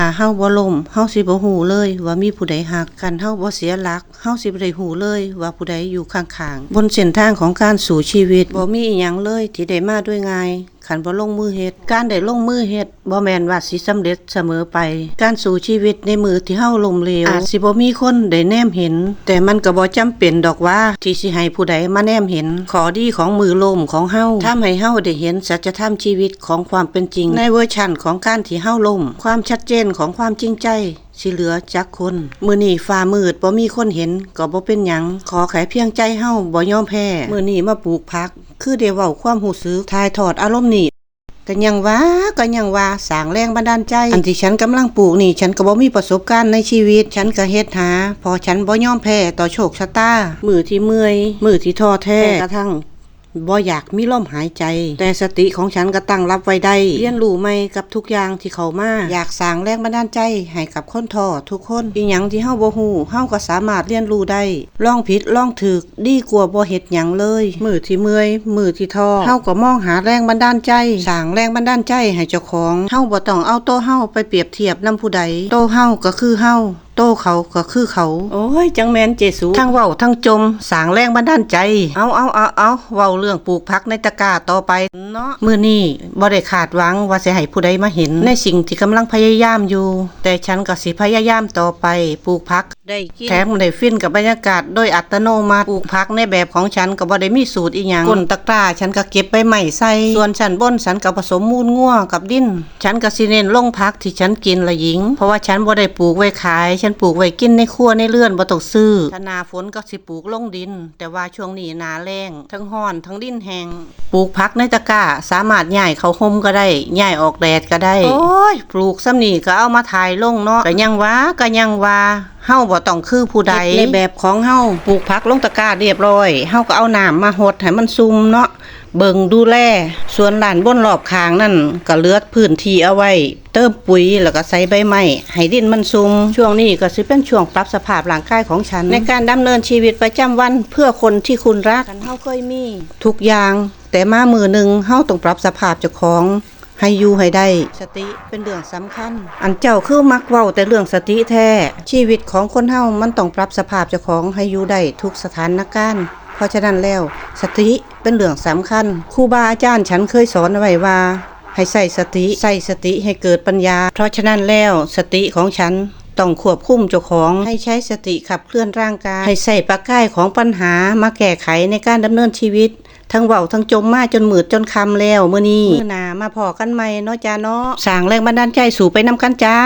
ถ้าเฮาบ่ล่มเฮาสิบ่ฮู้เลยว่ามีผู้ใดฮักกันเฮาบ่เสียหลักเฮาสิบ่ได้ฮู้เลยว่าผู้ใดอยู่ข้างๆ บนเส้นทางของการสู่ชีวิตบ่มีอีหยังเลยที่ได้มาด้วยง่ายคันบ่ลงมือเฮ็ดการได้ลงมือเฮ็ดบ่แม่นว่าสิสำเร็จเสมอไป การสู่ชีวิตในมือที่เฮาล้มเหลวอาจสิบ่มีคนได้แนมเห็น แต่มันก็บ่จำเป็นดอกว่าที่สิให้ผู้ใดมาแนมเห็น ขอดีของมือล้มของเฮาทำให้เฮาได้เห็นสัจธรรมชีวิตของความเป็นจริง ในเวอร์ชันของการที่เฮาล้มความชัดเจนของความจริงใจ สิเหลือจักคนมือนี่ฟ้ามืดบ่มีคนเห็นก็บ่เป็นหยังขอแค่เพียงใจเฮาบ่ยอมแพ้มือนี่มาปลูกพัก คือได้เว้าความรู้สึกทายทอดอารมณ์นี่ก็ยังว่าก็ยังว่าสร้างแรงบันดาลใจ อันที่ฉันกำลังปลูกนี่ ฉันก็บ่มีประสบการณ์ในชีวิต ฉันก็เฮ็ดหา พอฉันบ่ยอมแพ้ต่อโชคชะตามือที่เมื่อยมือที่ท้อแท้กระทั่ง บ่อยากมีลมหายใจ แต่สติของฉันก็ตั้งรับไว้ได้ เรียนรู้ใหม่กับทุกอย่างที่เขามาอยากสร้างแรงบันดาลใจ ให้กับคนทอทุกคนอีหยังที่เฮาบ่ฮู้เฮาก็สามารถเรียนรู้ได้ลองผิดลองถูกดีกว่าบ่เฮ็ดหยังเลยมือที่เมื่อยมือที่ท้อเฮาก็มองหาแรงบันดาลใจสร้างแรงบันดาลใจให้เจ้าของเฮาบ่ต้องเอาโตวเฮาไปเปรียบเทียบนํผู้ใดโตวเฮาก็คือเฮา โตเขาก็คือเขา โอ้ย จังแมนเจสูทั้งเว้าทั้งจมสางแรงบันดาลใจ เอาเอาเอาเอาเว้าเรื่องปลูกพักในตะกร้าต่อไปเนาะมื้อนี้บ่ได้คาดหวังว่าสิให้ผู้ใดมาเห็น ในสิ่งที่กำลังพยายามอยู่ แต่ฉันก็สิพยายามต่อไปปลูกพัก ได้กินแถมได้ฟินกับบรรยากาศโดยอัตโนมัติปลูกพักในแบบของฉันก็บ่ได้มีสูตรอีหยังก้นตะกร้าฉันก็เก็บใบไม้ใส่ส่วนชั้นบนฉันก็ผสมมูลงัวกับดิน ฉันก็สิเน้นลงพักที่ฉันกินละหญิง เพราะว่าฉันบ่ได้ปลูกไว้ขาย ฉันปลูกไว้กินในครัวในเรือนบ่ต้องซื้อถ้าหนาฝนก็สิปลูกลงดิน แต่ว่าช่วงนี้หนาแรงทั้งห้อนทั้งดินแห้งปลูกพักในตะกร้าสามารถย้ายเข้าห่มก็ได้ย้ายออกแดดก็ได้โอ้ยปลูกซ้ำนี่ก็เอามาถ่ายลงเนาะก็ยังว่าก็ยังว่า เฮาบ่ต้องคือผู้ใดในแบบของเฮาปลูกพักลงตะกร้าเรียบร้อยเฮาก็เอาน้ำมาหดให้มันซุ่มเนาะเบิงดูแลส่วนหลานบนรอบคางนั่นก็เลือดพื้นที่เอาไว้ เติมปุ๋ยแล้วก็ใส่ใบไม้ให้ดินมันซุมช่วงนี้ก็สิเป็นช่วงปรับสภาพร่างกายของฉัน ในการดำเนินชีวิตประจำวันเพื่อคนที่คุณรักกันเฮาเคยมี ทุกอย่าง แต่มามือหนึ่งเฮาต้องปรับสภาพเจ้าของ ให้อยู่ให้ได้ สติเป็นเรื่องสำคัญ อันเจ้าคือมักเว้าแต่เรื่องสติแท้ ชีวิตของคนเฮามันต้องปรับสภาพเจ้าของให้อยู่ได้ทุกสถานการณ์เพราะฉะนั้นแล้ว สติเป็นเรื่องสำคัญครูบาอาจารย์ฉันเคยสอนไว้ว่าให้ใส่สติใส่สติให้เกิดปัญญา เพราะฉะนั้นแล้วสติของฉันต้องควบคุมเจ้าของให้ใช้สติขับเคลื่อนร่างกาย ให้ใส่ปากก้ายของปัญหามาแก้ไขในการดำเนินชีวิต ทั้งเว้าทั้งจมมาจนมืดจนคำแล้วมื้อนี้มื้อหน้ามาพอกันใหม่เนาะจ้าเนาะสร้างแรงบันดาลใจสู่ไปนำกันจ้า